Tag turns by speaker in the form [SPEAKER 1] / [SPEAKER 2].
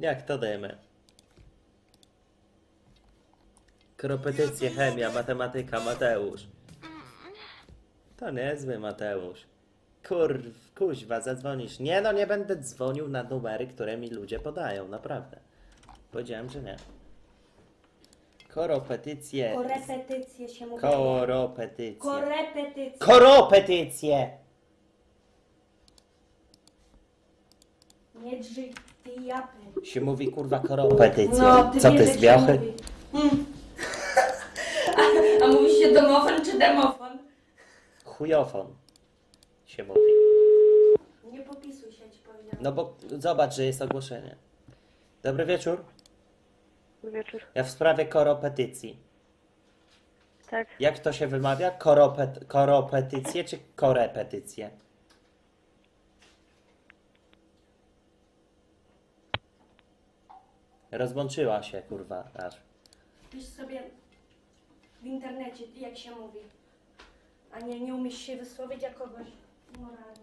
[SPEAKER 1] Jak to dajemy? Korepetycje, chemia, matematyka, Mateusz. To niezły Mateusz. Kur, kuźwa, zadzwonisz. Nie no, nie będę dzwonił na numery, które mi ludzie podają, naprawdę. Powiedziałem, że nie. Koropetycje.
[SPEAKER 2] Korepetycje się mówi.
[SPEAKER 1] Koropetycje.
[SPEAKER 2] Korepetycje.
[SPEAKER 1] Koropetycje!
[SPEAKER 2] Nie ty japy.
[SPEAKER 1] Się mówi kurwa koropetycje.
[SPEAKER 2] No, ty
[SPEAKER 1] Co
[SPEAKER 2] wiesz,
[SPEAKER 1] ty
[SPEAKER 2] jak
[SPEAKER 1] z
[SPEAKER 2] się mówi. Mm. a, a mówi się domofon czy demofon?
[SPEAKER 1] Chujofon się mówi.
[SPEAKER 2] Nie popisuj się, ci powiedziałam.
[SPEAKER 1] No bo zobacz, że jest ogłoszenie. Dobry wieczór.
[SPEAKER 3] Wieczór.
[SPEAKER 1] Ja w sprawie koropetycji.
[SPEAKER 3] Tak,
[SPEAKER 1] Jak to się wymawia? Koropet, koropetycje czy korepetycje? Rozłączyła się, kurwa, aż.
[SPEAKER 2] Pisz sobie w internecie, jak się mówi. A nie, nie umiesz się wysłowić jak. Moralnie.